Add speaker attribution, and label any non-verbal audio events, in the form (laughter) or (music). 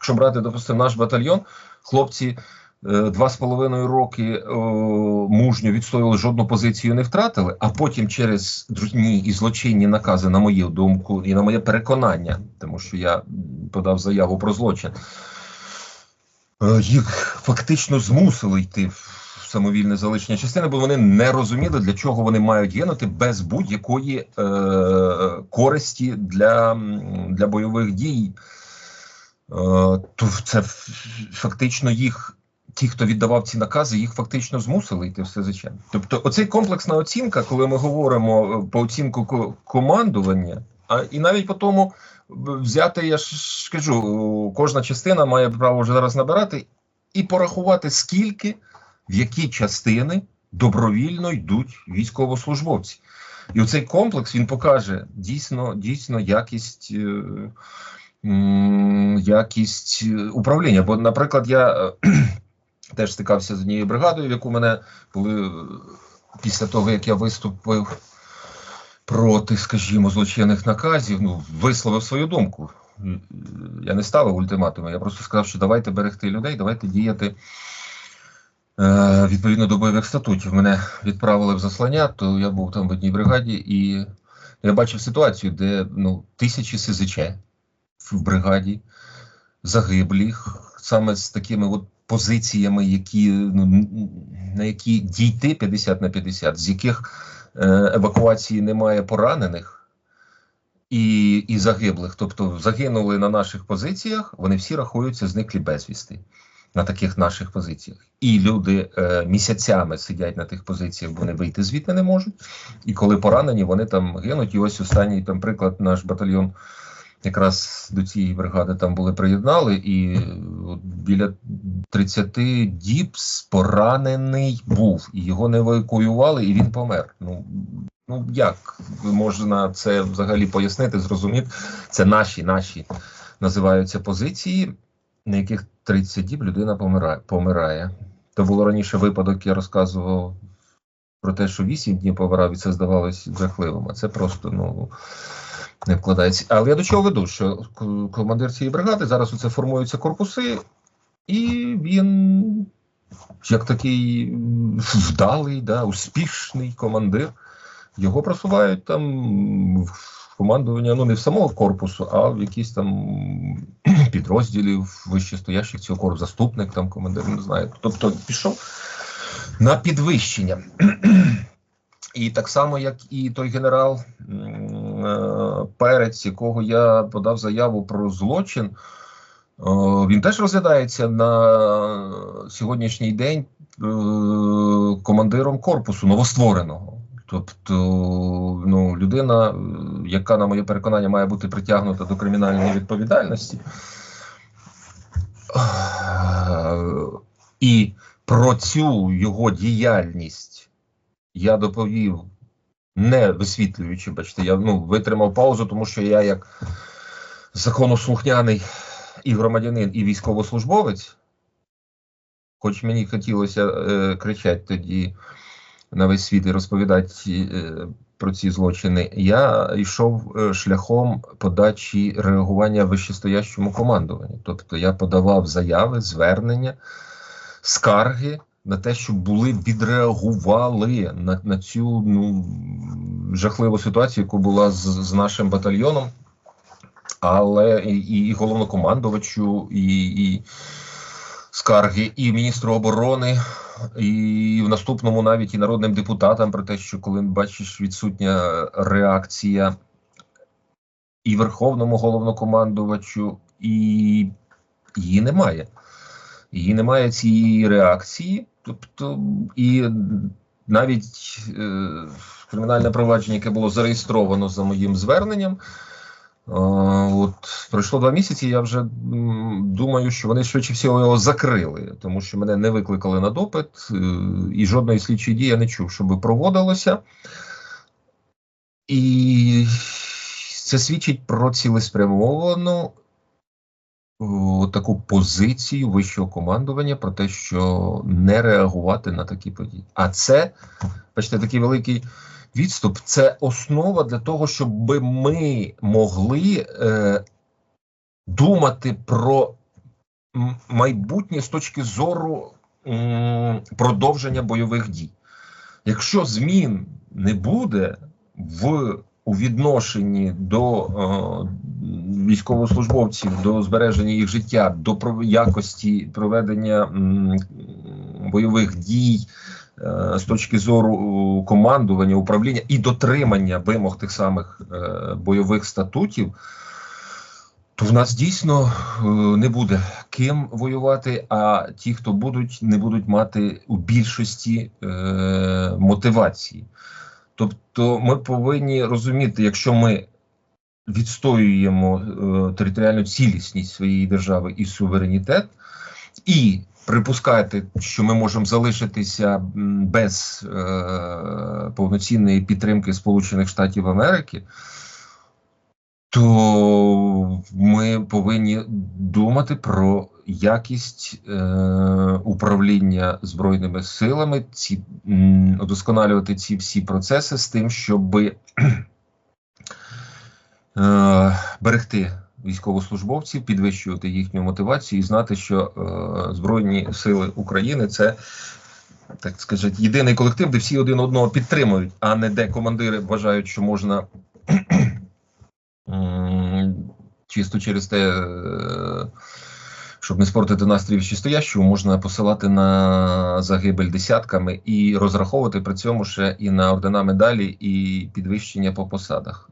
Speaker 1: якщо брати, допустимо, наш батальйон, хлопці е, два з половиною роки е, мужньо відстоювали жодну позицію, не втратили, а потім через дурні і злочинні накази, на мою думку, і на моє переконання, тому що я подав заяву про злочин, е, їх фактично змусили йти в самовільне залишення частини, бо вони не розуміли, для чого вони мають гинути без будь-якої е, користі для, для бойових дій. Е, це фактично їх, ті, хто віддавав ці накази, їх фактично змусили йти в СЗЧ. Тобто, оцей комплексна оцінка, коли ми говоримо е, по оцінку командування, а і навіть по тому взяти, я ж кажу, кожна частина має право вже зараз набирати і порахувати, скільки в які частини добровільно йдуть військовослужбовці. І оцей комплекс він покаже дійсно, дійсно якість. е, Якість е, управління. Бо, наприклад, я е, (clears throat) теж стикався з однією бригадою, в яку мене були е, після того, як я виступив проти, скажімо, злочинних наказів, ну, висловив свою думку. Я не ставив ультиматуми, я просто сказав, що давайте берегти людей, давайте діяти відповідно до бойових статутів. Мене відправили в заслання, то я був там в одній бригаді, і я бачив ситуацію, де ну, тисячі СЗЧ в бригаді загиблих, саме з такими от позиціями, які, ну, на які дійти 50 на 50, з яких е, евакуації немає поранених. І, і загиблих, тобто загинули на наших позиціях, вони всі рахуються зниклі безвісти на таких наших позиціях. І люди е, місяцями сидять на тих позиціях, вони вийти звідти не можуть. І коли поранені, вони там гинуть. І ось останній там приклад, наш батальйон якраз до цієї бригади там були приєднали, і е, от біля 30 діб поранений був, і його не евакуювали, і він помер. Ну ну як можна це взагалі пояснити, зрозуміти? Це наші, наші називаються позиції, на яких 30 діб людина помирає. помирає. То було раніше випадок, я розказував про те, що 8 днів помирав, і це здавалось жахливим. А це просто ну не вкладається. Але я до чого веду, що командир цієї бригади зараз оце формуються корпуси, і він як такий вдалий, да, успішний командир. Його просувають там в командування, ну не в самого корпусу, а в якісь там підрозділів вищестоящих цього корпусу, заступник там командир, не знаю. Тобто пішов на підвищення. І так само, як і той генерал Перець, якого я подав заяву про злочин, е, він теж розглядається на сьогоднішній день е, командиром корпусу новоствореного. Тобто, ну, людина, е, яка, на моє переконання, має бути притягнута до кримінальної відповідальності. Е, І про цю його діяльність я доповів, не висвітлюючи, бачите, я ну, витримав паузу, тому що я як законослухняний і громадянин, і військовослужбовець, хоч мені хотілося е, кричати тоді на весь світ і розповідати е, про ці злочини, я йшов е, шляхом подачі реагування вищестоящому командуванню. Тобто я подавав заяви, звернення, скарги на те, щоб були відреагували на, на цю ну, жахливу ситуацію, яку була з, з нашим батальйоном, але і, і головнокомандувачу, і, і скарги, і міністру оборони, і в наступному навіть і народним депутатам про те, що коли бачиш відсутня реакція і верховному головнокомандувачу, і її немає. Її немає цієї реакції, тобто і навіть е, кримінальне провадження, яке було зареєстровано за моїм зверненням. е, От пройшло два місяці. Я вже думаю, що вони швидше всього його закрили, тому що мене не викликали на допит, е, і жодної слідчої дії я не чув, щоб проводилося. І це свідчить про цілеспрямовану таку позицію вищого командування про те, що не реагувати на такі події. А це, бачите, такий великий відступ. Це основа для того, щоб ми могли е, думати про майбутнє з точки зору м, продовження бойових дій. Якщо змін не буде в у відношенні до е, військовослужбовців, до збереження їх життя, до пров- якості проведення м, бойових дій е, з точки зору е, командування, управління і дотримання вимог тих самих е, бойових статутів, то в нас дійсно не буде ким воювати, а ті, хто будуть, не будуть мати у більшості мотивації. Тобто, ми повинні розуміти, якщо ми відстоюємо е, територіальну цілісність своєї держави і суверенітет, і припускати, що ми можемо залишитися без е, повноцінної підтримки Сполучених Штатів Америки, то ми повинні думати про якість е, управління збройними силами, ці удосконалювати ці всі процеси з тим, щоб е, берегти військовослужбовців, підвищувати їхню мотивацію і знати, що е, Збройні Сили України це. Так сказати, єдиний колектив, де всі один одного підтримують, а не де командири вважають, що можна чисто через те, е, щоб не спортити настрій вищестоящого, можна посилати на загибель десятками і розраховувати при цьому ще і на ордена медалі, і підвищення по посадах.